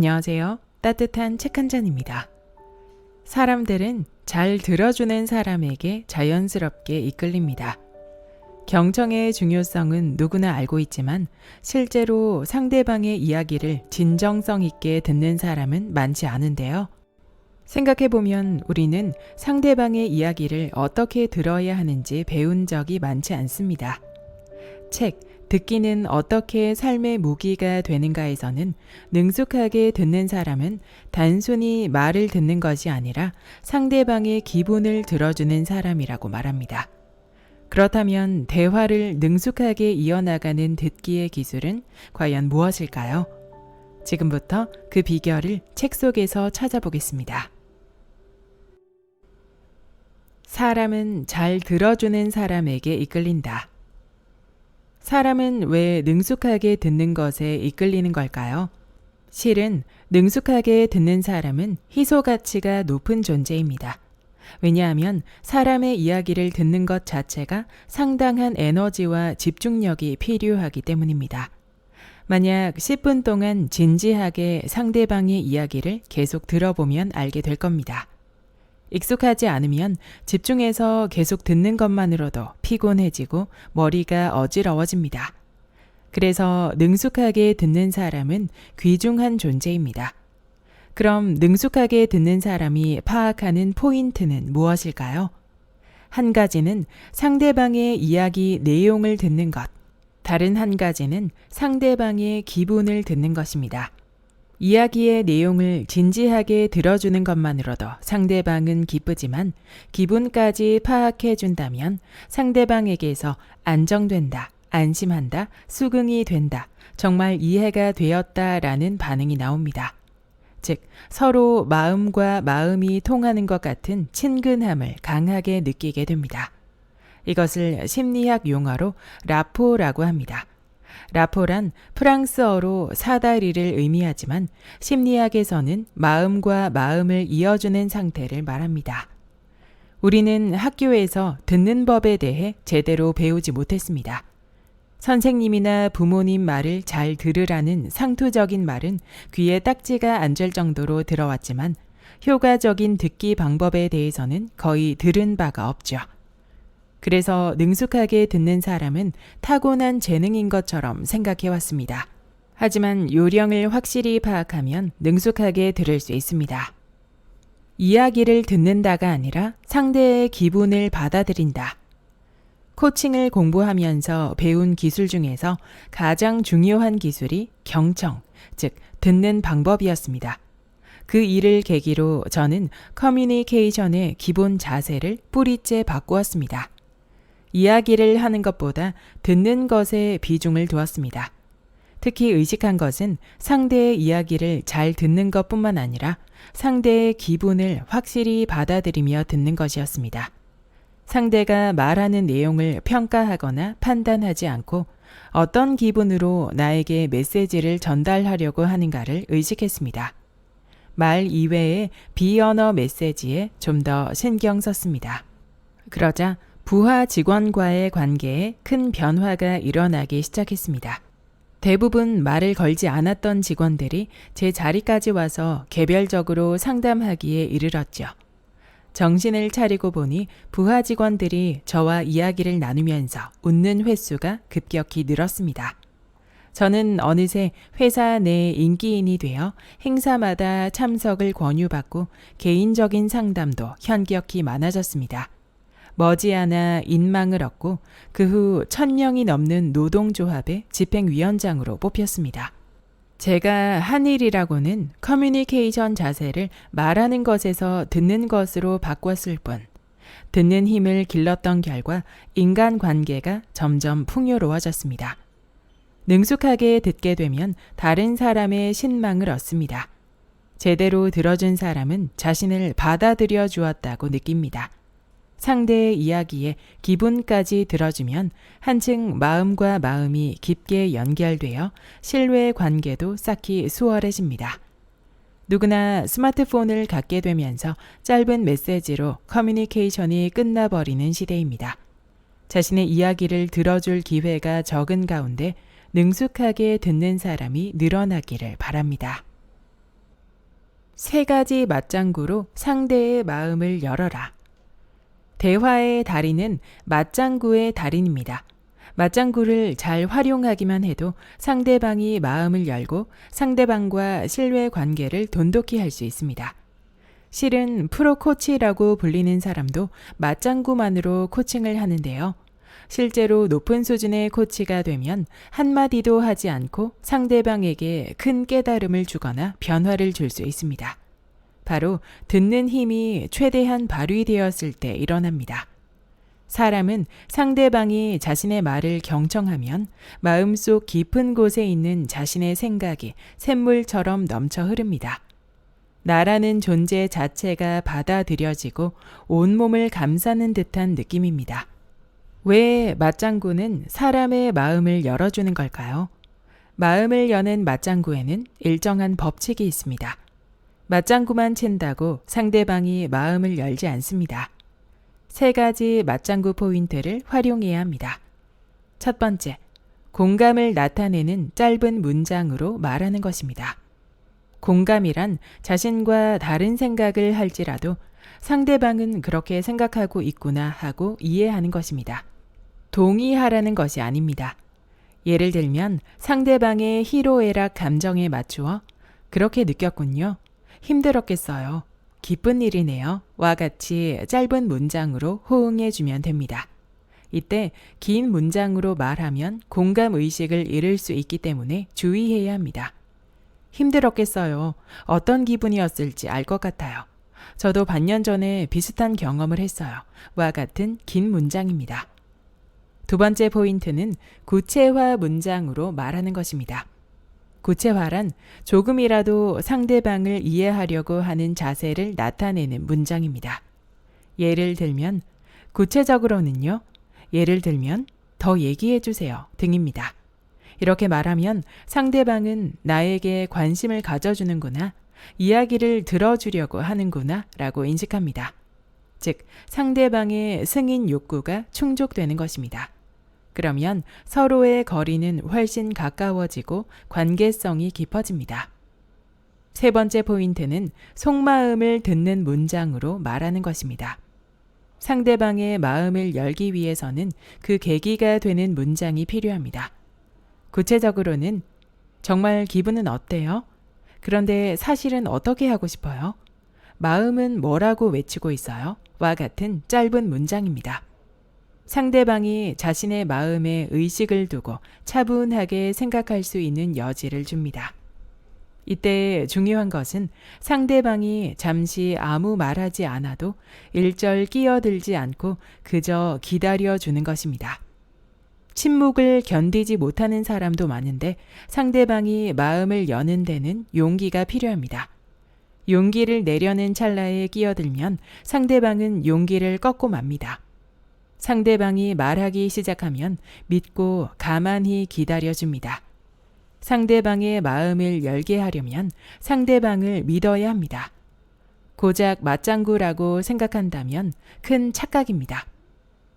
안녕하세요. 따뜻한 책 한 잔입니다. 사람들은 잘 들어주는 사람에게 자연스럽게 이끌립니다. 경청의 중요성은 누구나 알고 있지만 실제로 상대방의 이야기를 진정성 있게 듣는 사람은 많지 않은데요. 생각해보면 우리는 상대방의 이야기를 어떻게 들어야 하는지 배운 적이 많지 않습니다. 책, 듣기는 어떻게 삶의 무기가 되는가에서는 능숙하게 듣는 사람은 단순히 말을 듣는 것이 아니라 상대방의 기분을 들어주는 사람이라고 말합니다. 그렇다면 대화를 능숙하게 이어나가는 듣기의 기술은 과연 무엇일까요? 지금부터 그 비결을 책 속에서 찾아보겠습니다. 사람은 잘 들어주는 사람에게 이끌린다. 사람은 왜 능숙하게 듣는 것에 이끌리는 걸까요? 실은 능숙하게 듣는 사람은 희소 가치가 높은 존재입니다. 왜냐하면 사람의 이야기를 듣는 것 자체가 상당한 에너지와 집중력이 필요하기 때문입니다. 만약 10분 동안 진지하게 상대방의 이야기를 계속 들어보면 알게 될 겁니다. 익숙하지 않으면 집중해서 계속 듣는 것만으로도 피곤해지고 머리가 어지러워집니다. 그래서 능숙하게 듣는 사람은 귀중한 존재입니다. 그럼 능숙하게 듣는 사람이 파악하는 포인트는 무엇일까요? 한 가지는 상대방의 이야기 내용을 듣는 것, 다른 한 가지는 상대방의 기분을 듣는 것입니다. 이야기의 내용을 진지하게 들어주는 것만으로도 상대방은 기쁘지만 기분까지 파악해 준다면 상대방에게서 안정된다, 안심한다, 수긍이 된다, 정말 이해가 되었다 라는 반응이 나옵니다. 즉, 서로 마음과 마음이 통하는 것 같은 친근함을 강하게 느끼게 됩니다. 이것을 심리학 용어로 라포라고 합니다. 라포란 프랑스어로 사다리를 의미하지만 심리학에서는 마음과 마음을 이어주는 상태를 말합니다. 우리는 학교에서 듣는 법에 대해 제대로 배우지 못했습니다. 선생님이나 부모님 말을 잘 들으라는 상투적인 말은 귀에 딱지가 앉을 정도로 들어왔지만 효과적인 듣기 방법에 대해서는 거의 들은 바가 없죠. 그래서 능숙하게 듣는 사람은 타고난 재능인 것처럼 생각해 왔습니다. 하지만 요령을 확실히 파악하면 능숙하게 들을 수 있습니다. 이야기를 듣는다가 아니라 상대의 기분을 받아들인다. 코칭을 공부하면서 배운 기술 중에서 가장 중요한 기술이 경청, 즉, 듣는 방법이었습니다. 그 일을 계기로 저는 커뮤니케이션의 기본 자세를 뿌리째 바꾸었습니다. 이야기를 하는 것보다 듣는 것에 비중을 두었습니다. 특히 의식한 것은 상대의 이야기를 잘 듣는 것 뿐만 아니라 상대의 기분을 확실히 받아들이며 듣는 것이었습니다. 상대가 말하는 내용을 평가하거나 판단하지 않고 어떤 기분으로 나에게 메시지를 전달하려고 하는가를 의식했습니다. 말 이외의 비언어 메시지에 좀 더 신경 썼습니다. 그러자 부하 직원과의 관계에 큰 변화가 일어나기 시작했습니다. 대부분 말을 걸지 않았던 직원들이 제 자리까지 와서 개별적으로 상담하기에 이르렀죠. 정신을 차리고 보니 부하 직원들이 저와 이야기를 나누면서 웃는 횟수가 급격히 늘었습니다. 저는 어느새 회사 내 인기인이 되어 행사마다 참석을 권유받고 개인적인 상담도 현격히 많아졌습니다. 머지않아 인망을 얻고 그후 천명이 넘는 노동조합의 집행위원장으로 뽑혔습니다. 제가 한 일이라고는 커뮤니케이션 자세를 말하는 것에서 듣는 것으로 바꿨을 뿐, 듣는 힘을 길렀던 결과 인간 관계가 점점 풍요로워졌습니다. 능숙하게 듣게 되면 다른 사람의 신망을 얻습니다. 제대로 들어준 사람은 자신을 받아들여 주었다고 느낍니다. 상대의 이야기에 기분까지 들어주면 한층 마음과 마음이 깊게 연결되어 신뢰 관계도 쌓기 수월해집니다. 누구나 스마트폰을 갖게 되면서 짧은 메시지로 커뮤니케이션이 끝나버리는 시대입니다. 자신의 이야기를 들어줄 기회가 적은 가운데 능숙하게 듣는 사람이 늘어나기를 바랍니다. 세 가지 맞장구로 상대의 마음을 열어라. 대화의 달인은 맞장구의 달인입니다. 맞장구를 잘 활용하기만 해도 상대방이 마음을 열고 상대방과 신뢰 관계를 돈독히 할 수 있습니다. 실은 프로 코치라고 불리는 사람도 맞장구만으로 코칭을 하는데요. 실제로 높은 수준의 코치가 되면 한마디도 하지 않고 상대방에게 큰 깨달음을 주거나 변화를 줄 수 있습니다. 바로 듣는 힘이 최대한 발휘되었을 때 일어납니다. 사람은 상대방이 자신의 말을 경청하면 마음속 깊은 곳에 있는 자신의 생각이 샘물처럼 넘쳐 흐릅니다. 나라는 존재 자체가 받아들여지고 온몸을 감싸는 듯한 느낌입니다. 왜 맞장구는 사람의 마음을 열어주는 걸까요? 마음을 여는 맞장구에는 일정한 법칙이 있습니다. 맞장구만 친다고 상대방이 마음을 열지 않습니다. 세 가지 맞장구 포인트를 활용해야 합니다. 첫 번째, 공감을 나타내는 짧은 문장으로 말하는 것입니다. 공감이란 자신과 다른 생각을 할지라도 상대방은 그렇게 생각하고 있구나 하고 이해하는 것입니다. 동의하라는 것이 아닙니다. 예를 들면 상대방의 희로애락 감정에 맞추어 그렇게 느꼈군요. 힘들었겠어요. 기쁜 일이네요. 와 같이 짧은 문장으로 호응해 주면 됩니다. 이때 긴 문장으로 말하면 공감 의식을 잃을 수 있기 때문에 주의해야 합니다. 힘들었겠어요. 어떤 기분이었을지 알 것 같아요. 저도 반년 전에 비슷한 경험을 했어요. 와 같은 긴 문장입니다. 두 번째 포인트는 구체화 문장으로 말하는 것입니다. 구체화란 조금이라도 상대방을 이해하려고 하는 자세를 나타내는 문장입니다. 예를 들면, 구체적으로는요, 예를 들면, 더 얘기해 주세요 등입니다. 이렇게 말하면 상대방은 나에게 관심을 가져주는구나, 이야기를 들어주려고 하는구나 라고 인식합니다. 즉, 상대방의 승인 욕구가 충족되는 것입니다. 그러면 서로의 거리는 훨씬 가까워지고 관계성이 깊어집니다. 세 번째 포인트는 속마음을 듣는 문장으로 말하는 것입니다. 상대방의 마음을 열기 위해서는 그 계기가 되는 문장이 필요합니다. 구체적으로는 정말 기분은 어때요? 그런데 사실은 어떻게 하고 싶어요? 마음은 뭐라고 외치고 있어요? 와 같은 짧은 문장입니다. 상대방이 자신의 마음에 의식을 두고 차분하게 생각할 수 있는 여지를 줍니다. 이때 중요한 것은 상대방이 잠시 아무 말하지 않아도 일절 끼어들지 않고 그저 기다려 주는 것입니다. 침묵을 견디지 못하는 사람도 많은데 상대방이 마음을 여는 데는 용기가 필요합니다. 용기를 내려는 찰나에 끼어들면 상대방은 용기를 꺾고 맙니다. 상대방이 말하기 시작하면 믿고 가만히 기다려줍니다. 상대방의 마음을 열게 하려면 상대방을 믿어야 합니다. 고작 맞장구라고 생각한다면 큰 착각입니다.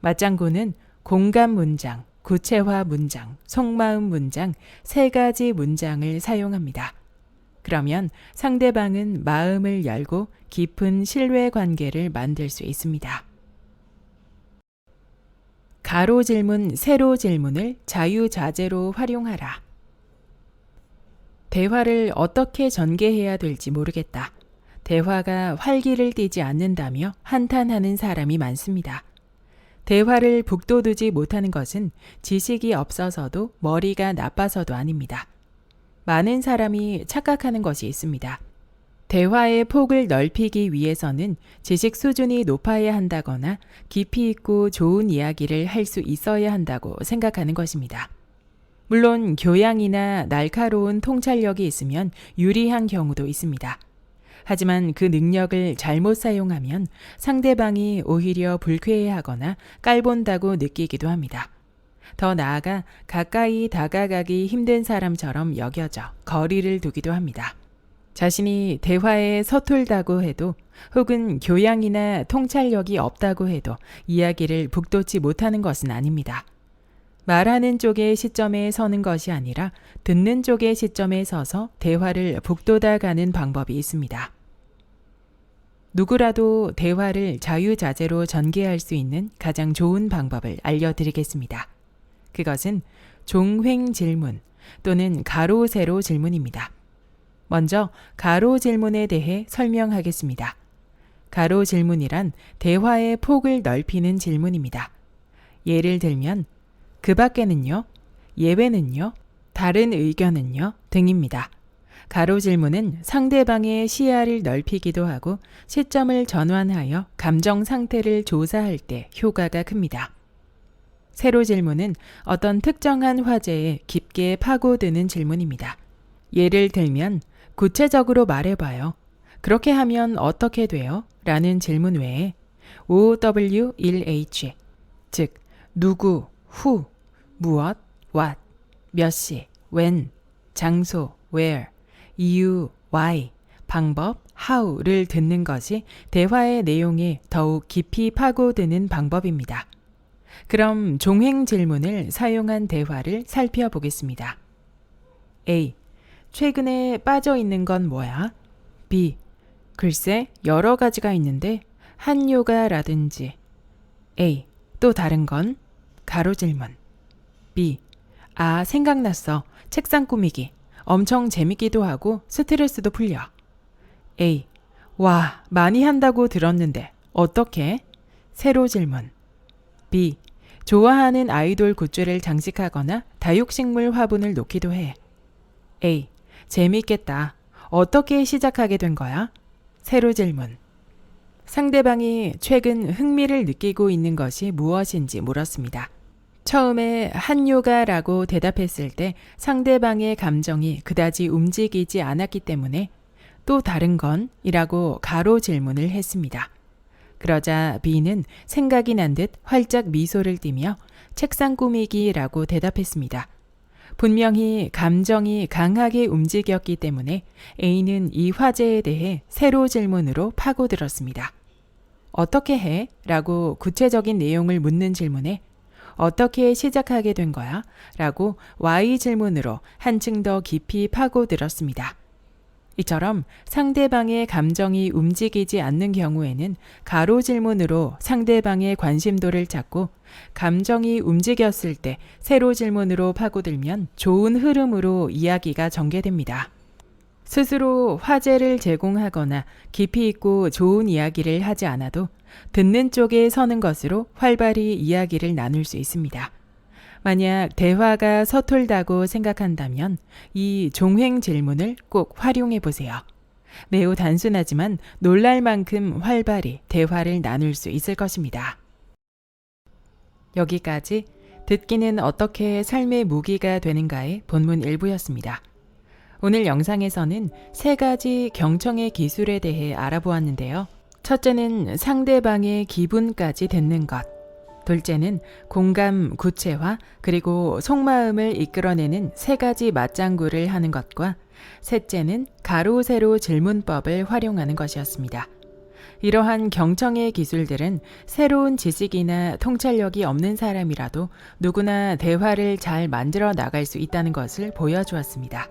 맞장구는 공감 문장, 구체화 문장, 속마음 문장 세 가지 문장을 사용합니다. 그러면 상대방은 마음을 열고 깊은 신뢰 관계를 만들 수 있습니다. 가로 질문, 세로 질문을 자유자재로 활용하라. 대화를 어떻게 전개해야 될지 모르겠다. 대화가 활기를 띠지 않는다며 한탄하는 사람이 많습니다. 대화를 북돋우지 못하는 것은 지식이 없어서도 머리가 나빠서도 아닙니다. 많은 사람이 착각하는 것이 있습니다. 대화의 폭을 넓히기 위해서는 지식 수준이 높아야 한다거나 깊이 있고 좋은 이야기를 할 수 있어야 한다고 생각하는 것입니다. 물론 교양이나 날카로운 통찰력이 있으면 유리한 경우도 있습니다. 하지만 그 능력을 잘못 사용하면 상대방이 오히려 불쾌해하거나 깔본다고 느끼기도 합니다. 더 나아가 가까이 다가가기 힘든 사람처럼 여겨져 거리를 두기도 합니다. 자신이 대화에 서툴다고 해도 혹은 교양이나 통찰력이 없다고 해도 이야기를 북돋지 못하는 것은 아닙니다. 말하는 쪽의 시점에 서는 것이 아니라 듣는 쪽의 시점에 서서 대화를 북돋아 가는 방법이 있습니다. 누구라도 대화를 자유자재로 전개할 수 있는 가장 좋은 방법을 알려드리겠습니다. 그것은 종횡 질문 또는 가로 세로 질문입니다. 먼저 가로 질문에 대해 설명하겠습니다. 가로 질문이란 대화의 폭을 넓히는 질문입니다. 예를 들면 그 밖에는요, 예외는요, 다른 의견은요 등입니다. 가로 질문은 상대방의 시야를 넓히기도 하고 시점을 전환하여 감정 상태를 조사할 때 효과가 큽니다. 세로 질문은 어떤 특정한 화제에 깊게 파고드는 질문입니다. 예를 들면 구체적으로 말해봐요. 그렇게 하면 어떻게 돼요? 라는 질문 외에 OW1H 즉 누구, 후, 무엇, what, 몇 시, when, 장소, where, 이유, why, 방법, how를 듣는 것이 대화의 내용에 더욱 깊이 파고드는 방법입니다. 그럼 종횡 질문을 사용한 대화를 살펴보겠습니다. A. 최근에 빠져 있는 건 뭐야? B. 글쎄, 여러 가지가 있는데, 한 요가라든지. A. 또 다른 건? 가로 질문. B. 아, 생각났어. 책상 꾸미기. 엄청 재밌기도 하고 스트레스도 풀려. A. 와, 많이 한다고 들었는데, 어떻게? 세로 질문. B. 좋아하는 아이돌 굿즈를 장식하거나 다육식물 화분을 놓기도 해. A. 재밌겠다. 어떻게 시작하게 된 거야? 세로 질문. 상대방이 최근 흥미를 느끼고 있는 것이 무엇인지 물었습니다. 처음에 한요가라고 대답했을 때 상대방의 감정이 그다지 움직이지 않았기 때문에 또 다른 건? 이라고 가로 질문을 했습니다. 그러자 B는 생각이 난 듯 활짝 미소를 띠며 책상 꾸미기라고 대답했습니다. 분명히 감정이 강하게 움직였기 때문에 A는 이 화제에 대해 새로 질문으로 파고들었습니다. 어떻게 해? 라고 구체적인 내용을 묻는 질문에 어떻게 시작하게 된 거야? 라고 Y 질문으로 한층 더 깊이 파고들었습니다. 이처럼 상대방의 감정이 움직이지 않는 경우에는 가로 질문으로 상대방의 관심도를 찾고 감정이 움직였을 때 세로 질문으로 파고들면 좋은 흐름으로 이야기가 전개됩니다. 스스로 화제를 제공하거나 깊이 있고 좋은 이야기를 하지 않아도 듣는 쪽에 서는 것으로 활발히 이야기를 나눌 수 있습니다. 만약 대화가 서툴다고 생각한다면 이 종횡 질문을 꼭 활용해 보세요. 매우 단순하지만 놀랄 만큼 활발히 대화를 나눌 수 있을 것입니다. 여기까지 듣기는 어떻게 삶의 무기가 되는가의 본문 일부였습니다. 오늘 영상에서는 세 가지 경청의 기술에 대해 알아보았는데요. 첫째는 상대방의 기분까지 듣는 것. 둘째는 공감 구체화 그리고 속마음을 이끌어내는 세 가지 맞장구를 하는 것과 셋째는 가로 세로 질문법을 활용하는 것이었습니다. 이러한 경청의 기술들은 새로운 지식이나 통찰력이 없는 사람이라도 누구나 대화를 잘 만들어 나갈 수 있다는 것을 보여주었습니다.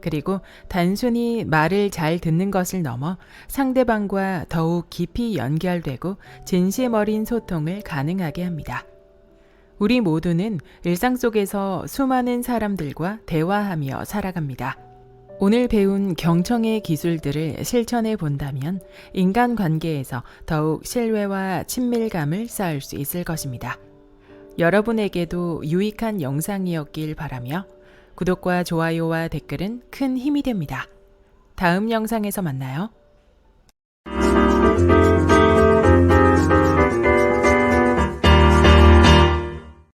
그리고 단순히 말을 잘 듣는 것을 넘어 상대방과 더욱 깊이 연결되고 진심 어린 소통을 가능하게 합니다. 우리 모두는 일상 속에서 수많은 사람들과 대화하며 살아갑니다. 오늘 배운 경청의 기술들을 실천해 본다면 인간 관계에서 더욱 신뢰와 친밀감을 쌓을 수 있을 것입니다. 여러분에게도 유익한 영상이었길 바라며 구독과 좋아요와 댓글은 큰 힘이 됩니다. 다음 영상에서 만나요.